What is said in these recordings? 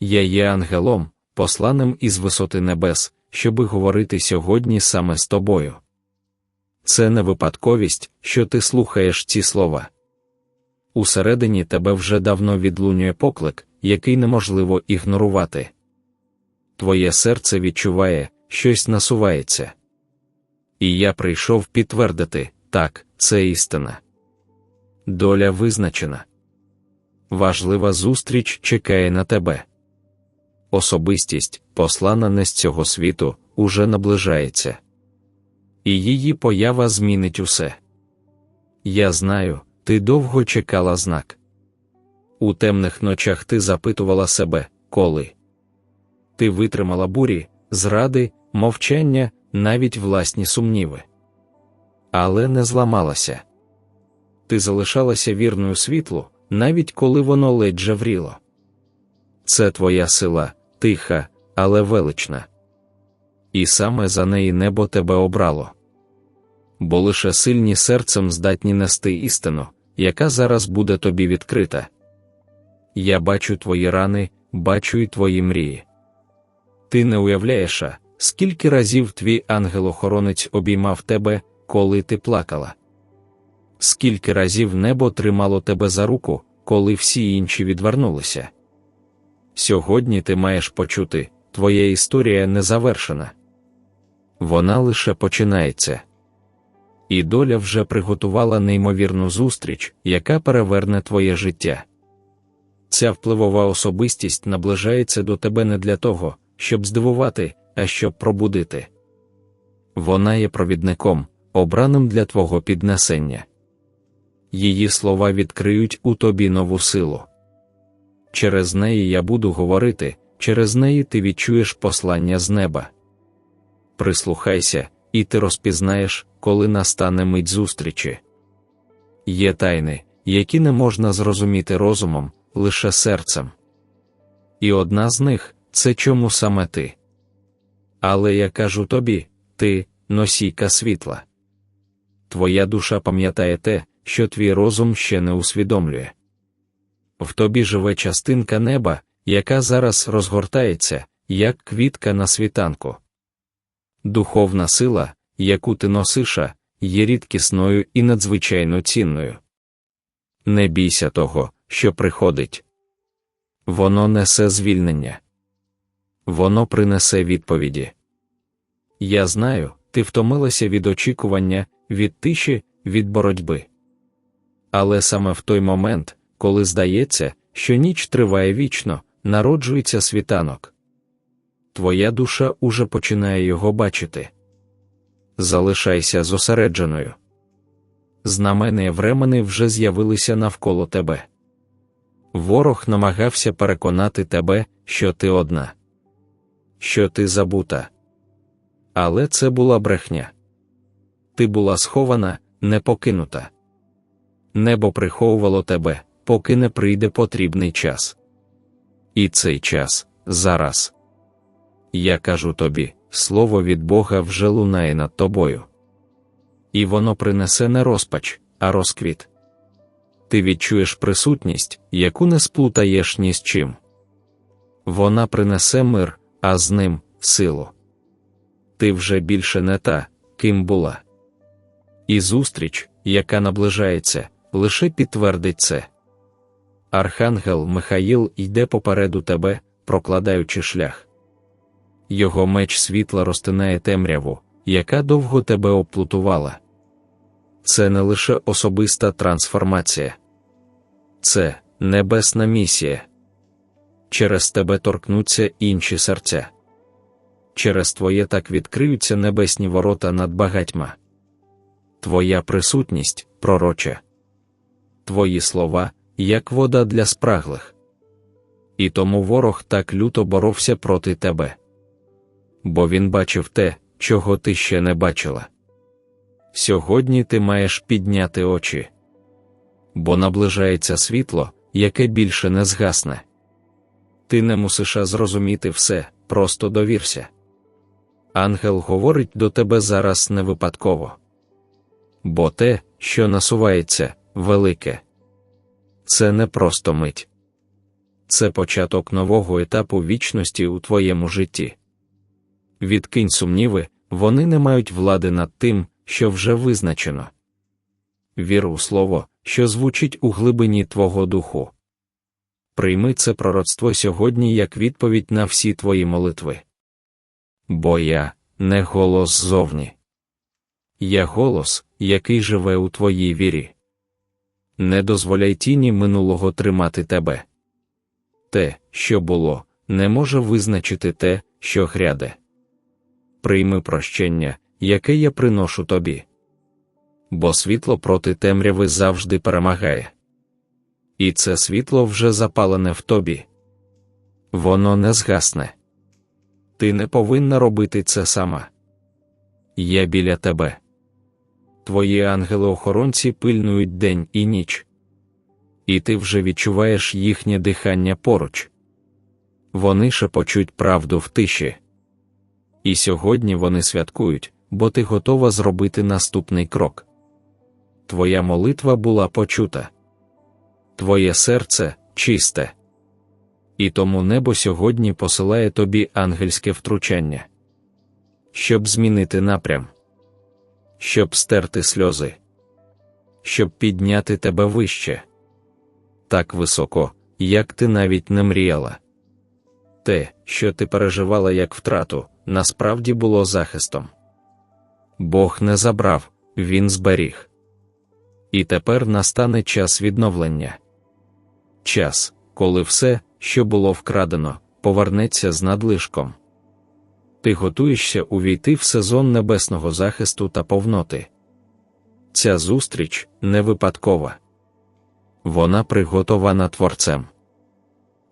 Я є ангелом, посланим із висоти небес, щоби говорити сьогодні саме з тобою. Це не випадковість, що ти слухаєш ці слова. Усередині тебе вже давно відлунює поклик, який неможливо ігнорувати. Твоє серце відчуває, щось насувається. І я прийшов підтвердити так, це істина. Доля визначена. Важлива зустріч чекає на тебе. Особистість, послана не з цього світу, уже наближається. І її поява змінить усе. Я знаю, ти довго чекала знак. У темних ночах ти запитувала себе, коли ти витримала бурі, зради, мовчання, навіть власні сумніви. Але не зламалася. Ти залишалася вірною світлу, навіть коли воно ледь жавріло. Це твоя сила, тиха, але велична. І саме за неї небо тебе обрало. Бо лише сильні серцем здатні нести істину, яка зараз буде тобі відкрита. Я бачу твої рани, бачу й твої мрії. Ти не уявляєш, скільки разів твій ангел-охоронець обіймав тебе, коли ти плакала. Скільки разів небо тримало тебе за руку, коли всі інші відвернулися. Сьогодні ти маєш почути, твоя історія не завершена. Вона лише починається. І доля вже приготувала неймовірну зустріч, яка переверне твоє життя. Ця впливова особистість наближається до тебе не для того, щоб здивувати, а щоб пробудити. Вона є провідником, обраним для твого піднесення. Її слова відкриють у тобі нову силу. Через неї я буду говорити, через неї ти відчуєш послання з неба. Прислухайся, і ти розпізнаєш, коли настане мить зустрічі. Є тайни, які не можна зрозуміти розумом, лише серцем. І одна з них це чому саме ти. Але я кажу тобі ти носійка світла. Твоя душа пам'ятає те, що твій розум ще не усвідомлює. В тобі живе частинка неба, яка зараз розгортається, як квітка на світанку. Духовна сила, яку ти носиш, є рідкісною і надзвичайно цінною. Не бійся того, що приходить. Воно несе звільнення. Воно принесе відповіді. Я знаю, ти втомилася від очікування, від тиші, від боротьби. Але саме в той момент, коли здається, що ніч триває вічно, народжується світанок. Твоя душа уже починає його бачити. Залишайся зосередженою. Знамени времени вже з'явилися навколо тебе. Ворог намагався переконати тебе, що ти одна, що ти забута. Але це була брехня. Ти була схована, не покинута. Небо приховувало тебе, поки не прийде потрібний час. І цей час зараз. Я кажу тобі, слово від Бога вже лунає над тобою. І воно принесе не розпач, а розквіт. Ти відчуєш присутність, яку не сплутаєш ні з чим. Вона принесе мир, а з ним силу. Ти вже більше не та, ким була. І зустріч, яка наближається, лише підтвердить це. Архангел Михаїл йде попереду тебе, прокладаючи шлях. Його меч світла розтинає темряву, яка довго тебе оплутувала. Це не лише особиста трансформація, це небесна місія. Через тебе торкнуться інші серця. Через твоє так відкриються небесні ворота над багатьма. Твоя присутність, пророче, твої слова, як вода для спраглих. І тому ворог так люто боровся проти тебе. Бо він бачив те, чого ти ще не бачила. Сьогодні ти маєш підняти очі, бо наближається світло, яке більше не згасне. Ти не мусиш зрозуміти все, просто довірся. Ангел говорить до тебе зараз не випадково. Бо те, що насувається, велике. Це не просто мить. це початок нового етапу вічності у твоєму житті. Відкинь сумніви, вони не мають влади над тим, що вже визначено. Вір у слово, що звучить у глибині твого духу. Прийми це пророцтво сьогодні як відповідь на всі твої молитви. Бо я не голос ззовні. Я голос, який живе у твоїй вірі. Не дозволяй тіні минулого тримати тебе. Те, що було, не може визначити те, що гряде. Прийми прощення, яке я приношу тобі. Бо світло проти темряви завжди перемагає. І це світло вже запалене в тобі. Воно не згасне. Ти не повинна робити це сама. Я біля тебе. Твої ангели-охоронці пильнують день і ніч. І ти вже відчуваєш їхнє дихання поруч. Вони шепочуть правду в тиші. І сьогодні вони святкують, бо ти готова зробити наступний крок. Твоя молитва була почута. Твоє серце чисте. І тому небо сьогодні посилає тобі ангельське втручання, щоб змінити напрям, щоб стерти сльози, щоб підняти тебе вище, так високо, як ти навіть не мріяла. Те, що ти переживала як втрату, насправді було захистом. Бог не забрав, Він зберіг. І тепер настане час відновлення. Час, коли все, що було вкрадено, повернеться з надлишком. Ти готуєшся увійти в сезон небесного захисту та повноти. Ця зустріч не випадкова. Вона приготована творцем.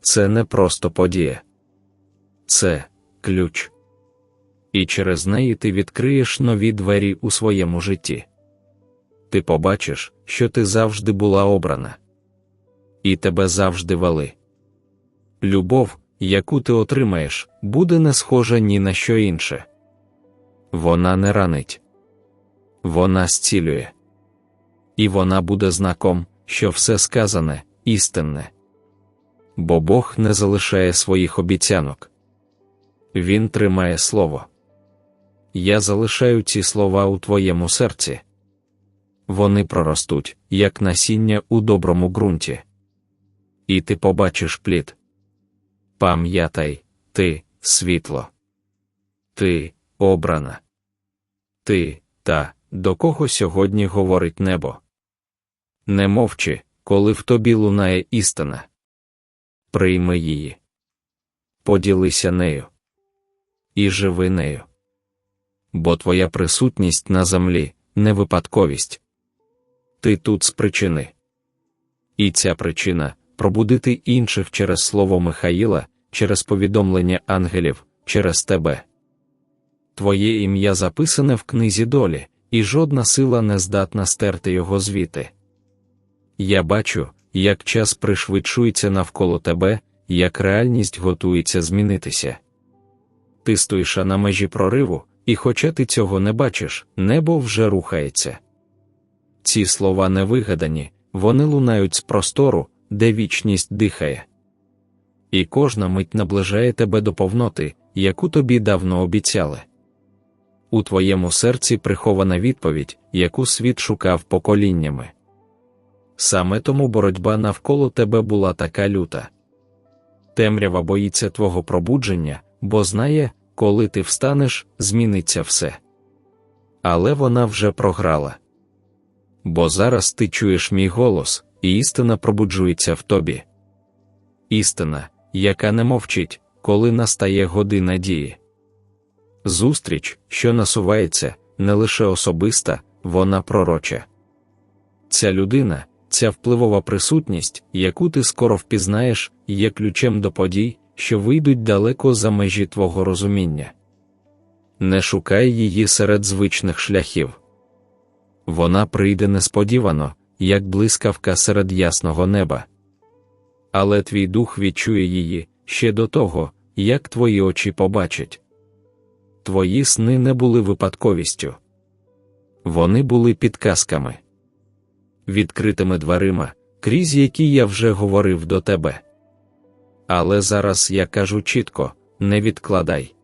Це не просто подія, це ключ. І через неї ти відкриєш нові двері у своєму житті. Ти побачиш, що ти завжди була обрана, і тебе завжди вели. Любов, яку ти отримаєш, буде не схожа ні на що інше. Вона не ранить, вона зцілює. І вона буде знаком, що все сказане істинне. Бо Бог не залишає своїх обіцянок. Він тримає слово. Я залишаю ці слова у твоєму серці. Вони проростуть, як насіння у доброму ґрунті. І ти побачиш плід. Пам'ятай, ти світло. Ти обрана. Ти та, до кого сьогодні говорить небо. Не мовчи, коли в тобі лунає істина. Прийми її. Поділися нею. І живи нею. Бо твоя присутність на землі не випадковість. Ти тут з причини. І ця причина пробудити інших через слово Михаїла, через повідомлення ангелів, через тебе. Твоє ім'я записане в книзі долі, і жодна сила не здатна стерти його звіти. Я бачу, як час пришвидшується навколо тебе, як реальність готується змінитися. Ти стоїш на межі прориву, і, хоча ти цього не бачиш, небо вже рухається. Ці слова не вигадані, вони лунають з простору, де вічність дихає. І кожна мить наближає тебе до повноти, яку тобі давно обіцяли. У твоєму серці прихована відповідь, яку світ шукав поколіннями. Саме тому боротьба навколо тебе була така люта. Темрява боїться твого пробудження, бо знає, коли ти встанеш, зміниться все. Але вона вже програла. Бо зараз ти чуєш мій голос, і істина пробуджується в тобі. Істина, яка не мовчить, коли настає година дії. Зустріч, що насувається, не лише особиста, вона пророча. Ця людина, ця впливова присутність, яку ти скоро впізнаєш, є ключем до подій, що вийдуть далеко за межі твого розуміння. Не шукай її серед звичних шляхів. Вона прийде несподівано, як блискавка серед ясного неба. Але твій дух відчує її ще до того, як твої очі побачать. Твої сни не були випадковістю. Вони були підказками, відкритими дверима, крізь які я вже говорив до тебе. Але зараз я кажу чітко: не відкладай.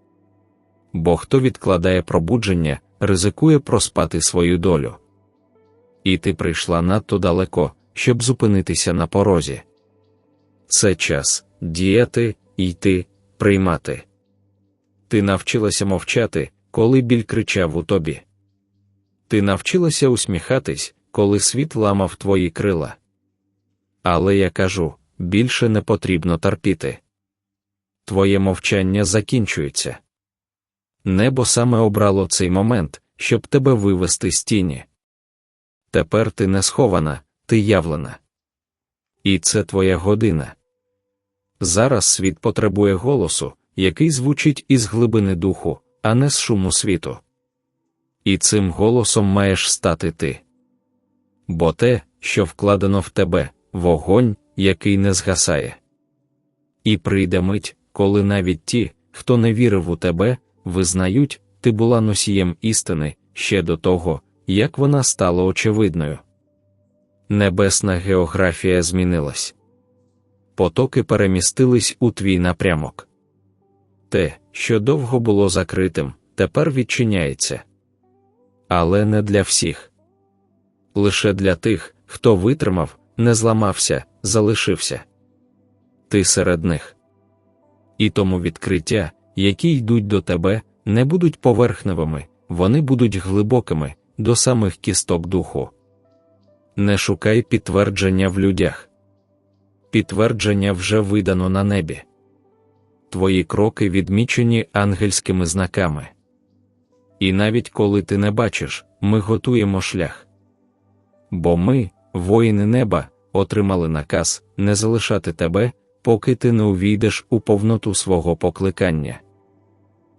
Бо хто відкладає пробудження, ризикує проспати свою долю. І ти прийшла надто далеко, щоб зупинитися на порозі. Це час діяти, йти, приймати. Ти навчилася мовчати, коли біль кричав у тобі. Ти навчилася усміхатись, коли світ ламав твої крила. Але я кажу більше не потрібно терпіти. Твоє мовчання закінчується. Небо саме обрало цей момент, щоб тебе вивести з тіні. Тепер ти не схована, ти явлена. І це твоя година. Зараз світ потребує голосу, який звучить із глибини духу, а не з шуму світу. І цим голосом маєш стати ти. Бо те, що вкладено в тебе, вогонь, який не згасає. І прийде мить, коли навіть ті, хто не вірив у тебе, визнають, ти була носієм істини ще до того, як вона стала очевидною. Небесна географія змінилась. Потоки перемістились у твій напрямок. Те, що довго було закритим, тепер відчиняється. Але не для всіх. Лише для тих, хто витримав, не зламався, залишився. Ти серед них. І тому відкриття, які йдуть до тебе, не будуть поверхневими, вони будуть глибокими, до самих кісток духу. Не шукай підтвердження в людях. Підтвердження вже видано на небі. Твої кроки відмічені ангельськими знаками. І навіть коли ти не бачиш, ми готуємо шлях. Бо ми, воїни неба, отримали наказ не залишати тебе, поки ти не увійдеш у повноту свого покликання.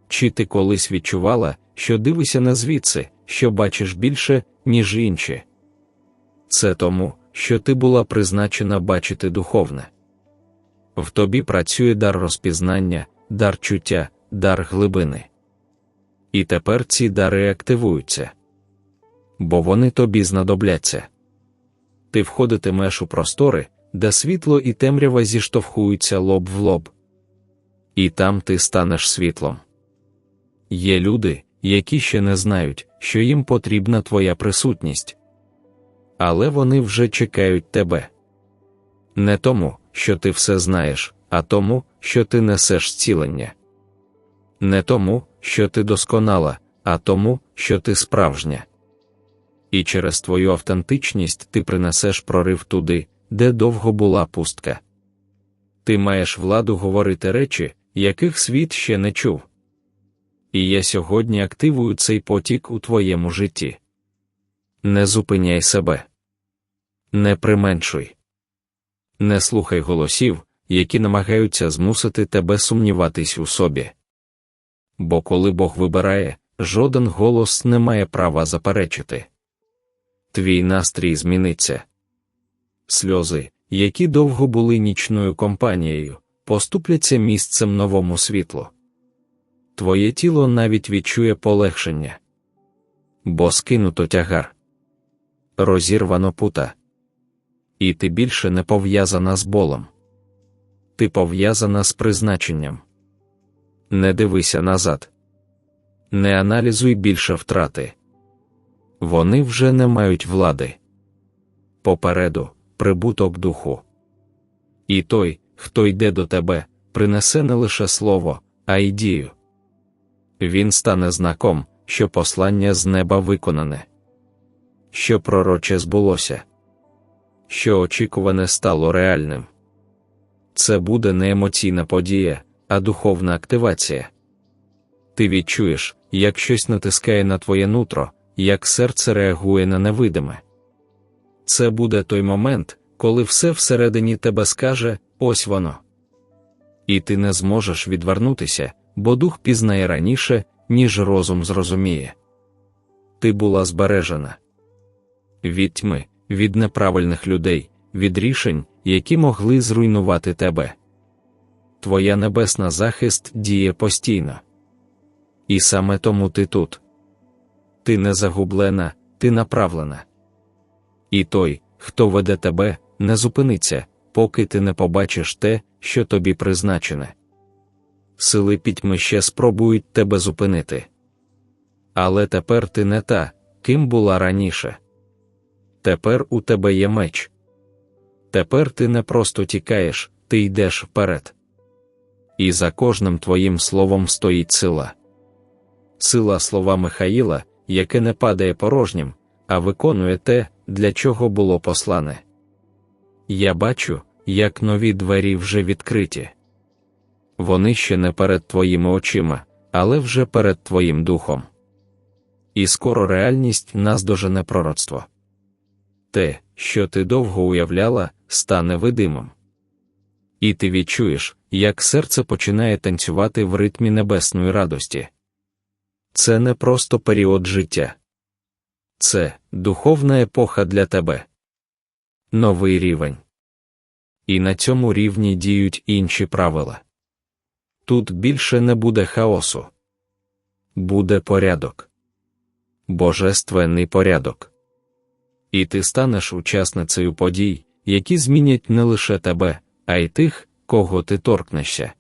Чи ти колись відчувала, що дивишся на звідси, що бачиш більше, ніж інші? Це тому, що ти була призначена бачити духовне. В тобі працює дар розпізнання, дар чуття, дар глибини. І тепер ці дари активуються, бо вони тобі знадобляться. Ти входитимеш у простори, де світло і темрява зіштовхуються лоб в лоб. І там ти станеш світлом. Є люди, які ще не знають, що їм потрібна твоя присутність. Але вони вже чекають тебе. Не тому, що ти все знаєш, а тому, що ти несеш зцілення. Не тому, що ти досконала, а тому, що ти справжня. І через твою автентичність ти принесеш прорив туди, де довго була пустка. Ти маєш владу говорити речі, яких світ ще не чув. І я сьогодні активую цей потік у твоєму житті. Не зупиняй себе, не применшуй, не слухай голосів, які намагаються змусити тебе сумніватись у собі. Бо коли Бог вибирає, жоден голос не має права заперечити. Твій настрій зміниться. Сльози, які довго були нічною компанією, поступляться місцем новому світлу твоє тіло навіть відчує полегшення, бо скинуто тягар, розірвано пута, і ти більше не пов'язана з болем. Ти пов'язана з призначенням. Не дивися назад, не аналізуй більше втрати. Вони вже не мають влади. Попереду прибуток духу. І той, хто йде до тебе, принесе не лише слово, а й дію він стане знаком, що послання з неба виконане, що пророче збулося, що очікуване стало реальним. Це буде не емоційна подія, а духовна активація. Ти відчуєш, як щось натискає на твоє нутро, як серце реагує на невидиме. Це буде той момент, коли все всередині тебе скаже ось воно. І ти не зможеш відвернутися, бо дух пізнає раніше, ніж розум зрозуміє. Ти була збережена від тьми, від неправильних людей, від рішень, які могли зруйнувати тебе. Твоя небесна захист діє постійно. І саме тому ти тут. Ти не загублена, ти направлена. І той, хто веде тебе, не зупиниться, поки ти не побачиш те, що тобі призначене. Сили пітьми ще спробують тебе зупинити. Але тепер ти не та, ким була раніше. Тепер у тебе є меч. Тепер ти не просто тікаєш, ти йдеш вперед. І за кожним твоїм словом стоїть сила. Сила слова Михаїла, яке не падає порожнім, а виконує те, для чого було послане. Я бачу, як нові двері вже відкриті. Вони ще не перед твоїми очима, але вже перед твоїм духом. І скоро реальність наздожене пророцтво. Те, що ти довго уявляла, стане видимим. І ти відчуєш, як серце починає танцювати в ритмі небесної радості. Це не просто період життя, це духовна епоха для тебе. Новий рівень. І на цьому рівні діють інші правила. Тут більше не буде хаосу, буде порядок, божественний порядок. І ти станеш учасницею подій, які змінять не лише тебе, а й тих, кого ти торкнешся.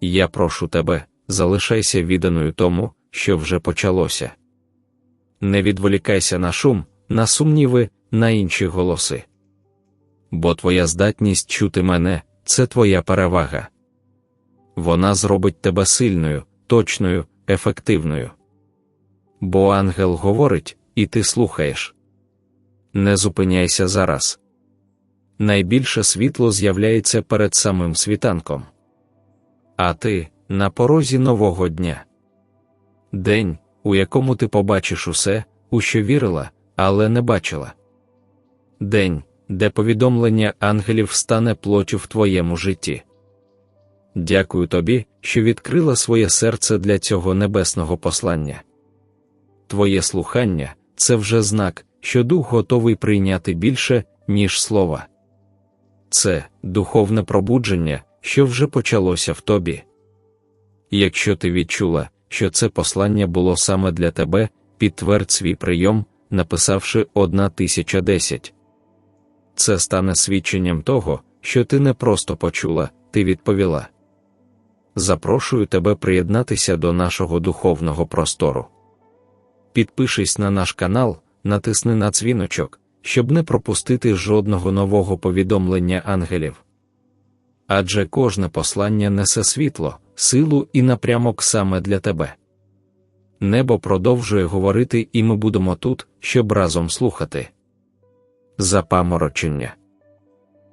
Я прошу тебе, залишайся відданою тому, що вже почалося. Не відволікайся на шум, на сумніви, на інші голоси. Бо твоя здатність чути мене це твоя перевага. Вона зробить тебе сильною, точною, ефективною. Бо ангел говорить, і ти слухаєш. Не зупиняйся зараз. Найбільше світло з'являється перед самим світанком. А ти на порозі нового дня. День, у якому ти побачиш усе, у що вірила, але не бачила. День, де повідомлення ангелів стане плоттю в твоєму житті. Дякую тобі, що відкрила своє серце для цього небесного послання. Твоє слухання це вже знак, що дух готовий прийняти більше, ніж слова. Це духовне пробудження, що вже почалося в тобі. Якщо ти відчула, що це послання було саме для тебе, підтвердь свій прийом, написавши 1010. Це стане свідченням того, що ти не просто почула, ти відповіла. Запрошую тебе приєднатися до нашого духовного простору. Підпишись на наш канал, натисни на дзвіночок, щоб не пропустити жодного нового повідомлення ангелів. Адже кожне послання несе світло, силу і напрямок саме для тебе. Небо продовжує говорити, і ми будемо тут, щоб разом слухати. Запаморочення